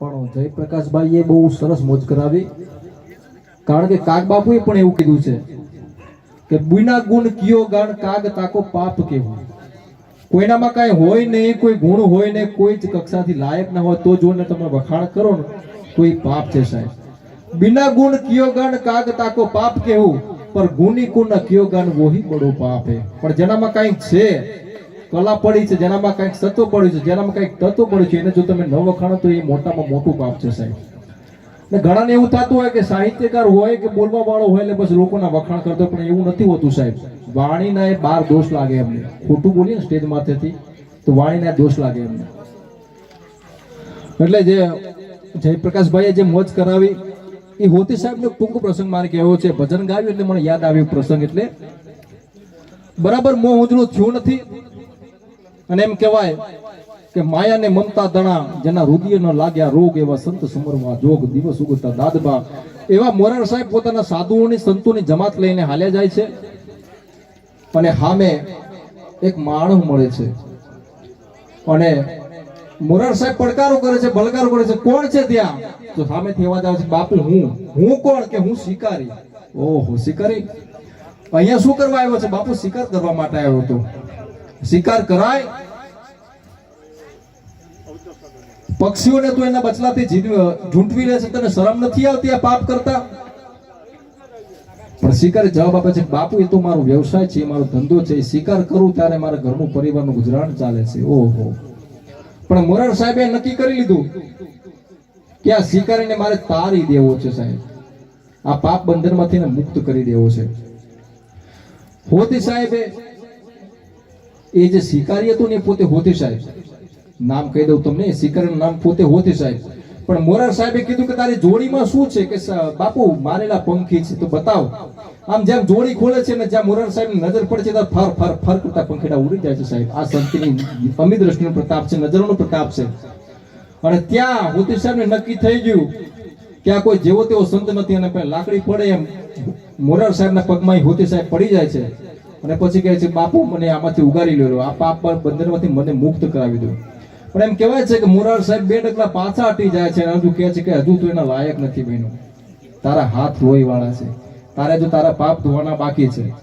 પણ જયપ્રકાશભાઈએ બહુ સરસ મોજ કરાવી. કારણ કે કાગ બાપુએ પણ એવું કીધું છે કે બિના ગુણ કયો ગાણ કાગ તાકો પાપ કેવું કોઈનામાં કાંઈ હોય નહીં, કોઈ ગુણ હોય નહીં, કોઈ જ કક્ષાથી લાયક ના હોય, તો જોઈને તમે વખાણ કરો ને, તો એ પાપ છે સાહેબ. બિના ગુણ કયો ગણ કાગ તાકો પાપ કેવું પર ગુની કુણ કયો ગણ વોહી બડો પાપ હે. પણ જેનામાં કાંઈ છે કલા પડી છે, જેનામાં કંઈક સત્વ પડ્યું છે, જેનામાં કંઈક તત્વ પડ્યું છે, એને જો તમે ન વખાણો તો એ મોટામાં મોટું પાપ છે સાહેબ. ને ઘણાને એવું થતું હોય કે સાહિત્યકાર હોય કે બોલવા વાળો હોય એટલે બસ લોકોના વખાણ કરતો પણ એવું નથી હોતું સાહેબ. વાણીના એ બાર દોષ લાગે એમને. ખોટું બોલીએ ને સ્ટેજ માથેથી, તો વાણીના દોષ લાગે એમને. એટલે જે જયપ્રકાશભાઈએ જે મોજ કરાવી, એ હોતી સાહેબનો ટૂંકો પ્રસંગ મારે કહેવો છે. ભજન ગાવ્યું એટલે મને યાદ આવ્યો પ્રસંગ એટલે. બરાબર મોં ઉજળું થયું નથી. અને એમ કહેવાય કે માયા ને મમતા દણા જેના હૃદય ન લાગ્યા રોગ એવા સંત સમરવા જોગ દિવસ ઉગતા દાદબા. એવા મોરાર સાહેબ પોતાના સાધુઓની, સંતોની જમાત લઈને હાલ્યા જાય છે. અને સામે એક માણસ મળે છે. અને મોરાર સાહેબ પડકારો કરે છે બલકારો કરે છે. કોણ છે ત્યાં? તો સામેથી અવાજ આવે છે, બાપુ, હું. હું કોણ કે હું શિકારી? ઓહો, શિકારી? અહીંયા શું કરવા આવ્યો છે? બાપુ, શિકાર કરવા માટે આવ્યો હતો. શિકાર કરાય પક્ષીઓને તું એના બચલાથી ઝૂંટવી લે છે, તને શરમ નથી આવતી આ પાપ કરતા? પણ શિકારે જવાબ આપે છે બાપુ, એ તો મારો વ્યવસાય છે મારો ધંધો છે શિકાર કરું ત્યારે મારા ઘરનું પરિવારનું ગુજરાન ચાલે છે. ઓહો. પણ મોરાર સાહેબે નક્કી કરી લીધું કે આ શિકારીને મારે તારી દેવો છે સાહેબ. આ પાપ બંધનમાંથી મુક્ત કરી દેવો છે. હોતી સાહેબે એ જે શિકારી હતું ને પોતે હોતી સાહેબ. નામ કહી દઉં તમને એ શિકારીનું નામ પોતે હોતી સાહેબ. પણ મોરાર સાહેબે કીધું કે તારી જોડીમાં શું છે? કે બાપુ, મારેલા પંખી છે, તો બતાવ. આમ જેમ જોડી ખોલે છે ને જ્યાં મોરાર સાહેબ નજર પડે છે, ત્યાં ફર ફર ફર કરતા પંખીડા ઉડી જાય છે સાહેબ. આ સંતની અમી દ્રષ્ટિનો પ્રતાપ છે, નજરોનો પ્રતાપ છે. અને ત્યાં હોતી સાહેબને નક્કી થઈ ગયું કે આ કોઈ જેવો તેવો સંત નથી, અને લાકડી પડે એમ મોરાર સાહેબના પગમાં હોતી સાહેબ પડી જાય છે. અને પછી કહે છે, બાપુ, મને આમાંથી ઉગારી લો આ પાપ બંદરમાંથી મને મુક્ત કરાવી દો. પણ એમ કહેવાય છે કે મોરાર સાહેબ બે ડગલા પાછા હટી જાય છે હજુ કહે છે કે હજુ તું એના લાયક નથી બન્યો. તારા હાથ લોહી વાળા છે. તારે જો તારા પાપ ધોવાના બાકી છે.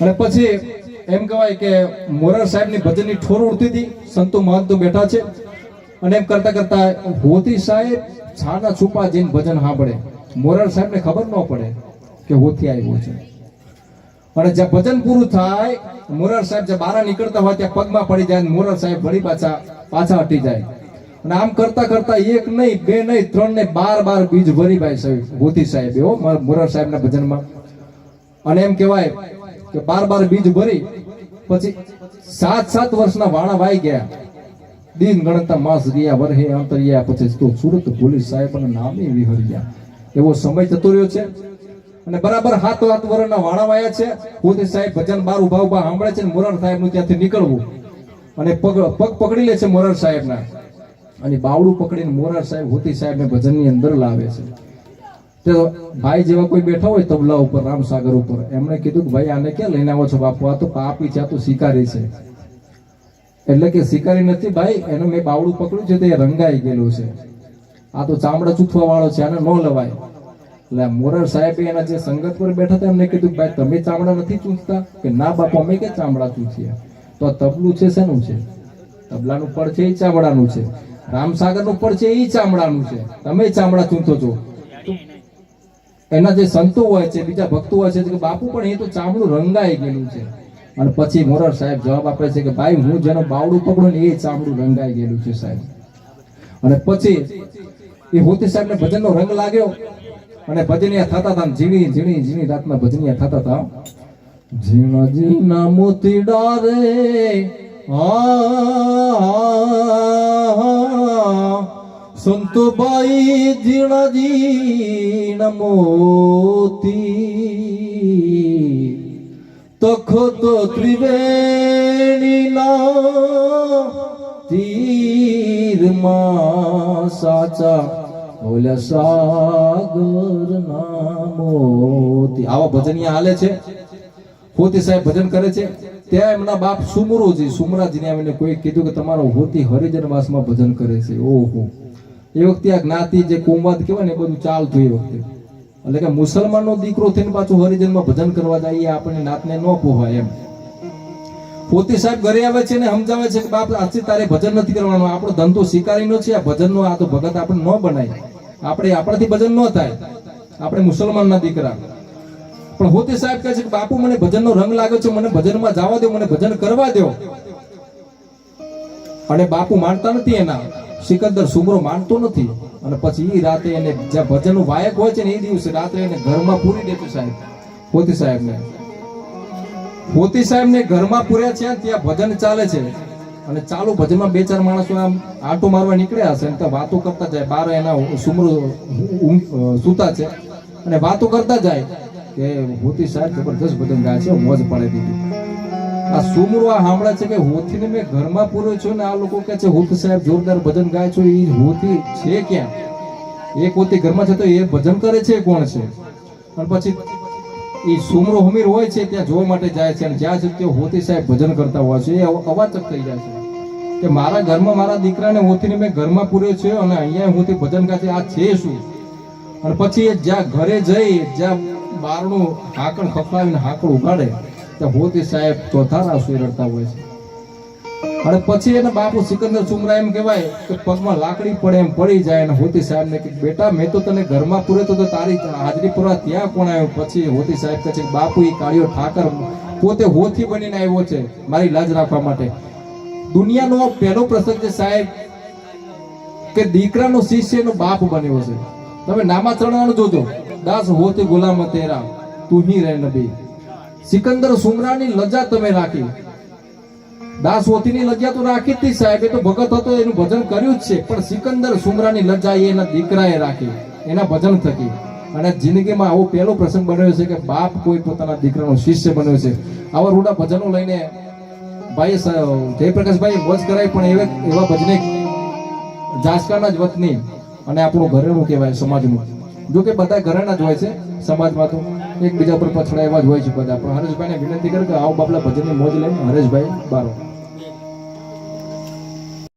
અને પછી એમ કહેવાય કે મોરાર સાહેબની ભજનની ઠોર ઉડતી હતી. સંતો મહંતો બેઠા છે. અને એમ કરતા કરતા હોતી સાહેબ છાના છુપા જઈને ભજન સાંભળે. મોરાર સાહેબને ખબર ન પડે કે હોથી આવ્યો છે. અને જ્યાં ભજન પૂરું થાય, મોરાર સાહેબ જે બારા નીકળતા હોય ત્યાં પગમાં પડી જાય મોરાર સાહેબ વળી પાછા પાછા હટી જાય. અને આમ કરતા કરતા એક નહીં, બે નહીં, ત્રણ ને બાર બાર બીજ ભરી ભાઈ સાહેબ ગોતી સાહેબ એવો મારા મોરાર સાહેબના ભજનમાં. અને એમ કહેવાય કે બાર બાર બીજ ભરી, પછી સાત સાત વર્ષના વાણા વાઈ ગયા. દિન ગણતા માસ ગયા વરહે અંતરિયા પછી તો સુરત પોલીસ સાહેબ અને નામે વિહર્યા એવો સમય જતો રહ્યો છે. અને બરાબર હાથ હાથ વરના વાણા વાયા છે. પોતે સાહેબ ભજન બાર ઊભા ઊભા સાંભળે છે મોરાર સાહેબનું ત્યાંથી નીકળવું. અને પગ પગ પકડી લે છે મોરાર સાહેબના. અને બાવડું પકડીને મોરાર સાહેબ હોતી સાહેબને ભજનની અંદર લાવે છે. તો ભાઈ જેવા કોઈ બેઠા હોય તબલા ઉપર, રામસાગર ઉપર, એમણે કીધું કે ભાઈ આને ક્યાં લઈને આવો છો બાપુ? આ તો પાપી છે, આ તો શિકારી છે. એટલે કે શિકારી નથી ભાઈ, એનું મેં બાવડું પકડ્યું છે, તે રંગાઈ ગયેલું છે. આ તો ચામડા ચૂથવા વાળો છે, આને ન લવાય. એટલે મોરાર સાહેબે એના જે સંગત પર બેઠા હતા, એમને કીધું ભાઈ, તમે ચામડા નથી ચૂંટતા કે ના બાપુ, અમે કે ચામડા ચૂંટીએ તો આ છે શેનું છે? તબલાનું પડ છે એ ચામડાનું છે. રામસાગરનું પડ છે એ ચામડાનું છે. તમે ચામડા ચૂંટો છો. એના જે સંતો હોય છે, બીજા ભક્તો હોય છે કે બાપુ, પણ એ તો ચામડું રંગાઈ ગયેલું છે. અને પછી મોરર સાહેબ જવાબ આપે છે કે ભાઈ, હું જેનો બાવડું પકડું ને એ ચામડું રંગાઈ ગયેલું છે સાહેબ. અને પછી એ હોતી સાહેબને ભજનનો રંગ લાગ્યો. અને ભજનિયા થતા હતા ઝીણી ઝીણી ઝીણી રાતના ભજનિયા થતા હતા. ઝીણા ઝીણા મોતી ડારે, આ, સંતોબાઈ ઝીણા ઝીણા મોતી. તખત ત્રિવેણીના તીરમાં સાચા બોલ્યા સાગર ના મોતી. આવા ભજનિયા હાલે છે. હોતી સાહેબ ભજન કરે છે. ત્યાં એમના બાપ સુમરોજી સુમરાજીને આવીને કોઈ કીધું કે તમારો હોતી હરિજન વાસમાં ભજન કરે છે. ઓહો. એ વખતે આ જ્ઞાતિ જે કુંવાદ કહેવાય ને એ બધું ચાલતું એ વખતે. એટલે કે મુસલમાનનો દીકરો થઈને પાછું હરિજનમાં ભજન કરવા જાય એ આપણને નાતને ન પોહાય એમ. પોતે સાહેબ ઘરે આવે છે ને સમજાવે છે કે બાપ આજથી તારે ભજન નથી કરવાનું. આપણો ધંધો શિકારીનો છે. આ ભજનનો આ તો ભગત આપણે ન બનાય. આપણે આપણાથી ભજન ન થાય. આપણે મુસલમાનના દીકરા. પણ હોતે સાહેબ કહે છે કે બાપુ, મને ભજનનો રંગ લાગ્યો છે, મને ભજનમાં જવા દો, મને ભજન કરવા દો. અને બાપુ માનતા નથી એના. સિકંદર સુમરો માનતો નથી. અને પછી એ રાતે એને જ્યાં ભજનનું વાયક હોય છે ને એ દિવસે રાત્રે એને ઘરમાં પૂરી દેતો સાહેબ. હોતી સાહેબને. હોતી સાહેબને ઘરમાં પૂર્યા છે, ત્યાં ભજન ચાલે છે. અને ચાલુ ભજનમાં બે ચાર માણસો આમ આંટો મારવા નીકળ્યા હશે ત્યાં વાતો કરતા જાય. બાર એના સુમરો સૂતા છે અને વાતો કરતા જાય. કે હોતી સાહેબ જબરદસ્ત ભજન ગાય છે, મોજ પાડી દીધી. આ સુમરો આ સાંભળે છે કે હોથીને મેં ઘરમાં પૂર્યો છું ને આ લોકો કહે છે હોત સાહેબ, જોરદાર ભજન ગાય છો એ હોથી છે ક્યાં? એક હોતી ઘરમાં છે તો એ ભજન કરે છે કોણ છે? અને પછી એ સુમરો હમીર હોય છે, ત્યાં જોવા માટે જાય છે અને જ્યાં સુધી હોતી સાહેબ ભજન કરતા હોય છે. એ અવાચક થઈ જાય છે. કે મારા ઘરમાં મારા દીકરાને હોતીને મેં ઘરમાં પૂર્યો છે અને અહીંયા હોતી ભજન ગાય છે, આ છે શું? અને પછી એ જ્યાં ઘરે જઈ, જ્યાં બારણું હાકણ ખખડાવીને હાકડ ઉગાડે, તો હોતી સાહેબ ચોથા રાસુ રડતા હોય છે. અને પછી એને બાપુ સિકંદર ચુમરા એમ કહેવાય કે પગમાં લાકડી પડે એમ પડી જાય અને હોતી સાહેબને કે બેટા, મેં તો તને ઘરમાં પૂરે તો તારી હાજરી પૂરા ત્યાં કોણ આવ્યો? પછી હોતી સાહેબ કહે છે, બાપુ એ કાળિયો ઠાકર પોતે હોથી બનીને આવ્યો છે મારી લાજ રાખવા માટે. દુનિયાનો પહેલો પ્રસંગ છે સાહેબ કે દીકરાનો શિષ્ય એનો બાપ બન્યો છે. તમે નામા નામાચરણવાનું જોજો. દાસ હોતે ગુલામ તેરા. તું હી રહે નબી. સિકંદર સુમરાની લજા તમે રાખી. દાસ હોતીની લજા તો રાખી જ સાહેબ. એ તો ભગત હતો, એનું ભજન કર્યું જ છે. પણ સિકંદર સુમરાની લજા એ એના દીકરાએ રાખી. એના ભજન થકી. અને જિંદગીમાં આવો પહેલો પ્રસંગ બન્યો છે કે બાપ કોઈ પોતાના દીકરાનો શિષ્ય બન્યો છે. આવા રૂડા ભજનો લઈને ભાઈ જયપ્રકાશભાઈ મોજ કરાય પણ એવા એવા ભજને જાસકાના જ વતની અને આપણું ઘરેણું કહેવાય સમાજનું. જો કે બધા ઘરેણા જ હોય છે સમાજમાં તો. એકબીજા પર પછડા એવા જ હોય છે બધા. પણ હરેશભાઈને વિનંતી કરે કે આવો બાપલા ભજનની મોજ લઈને હરેશભાઈ બારો.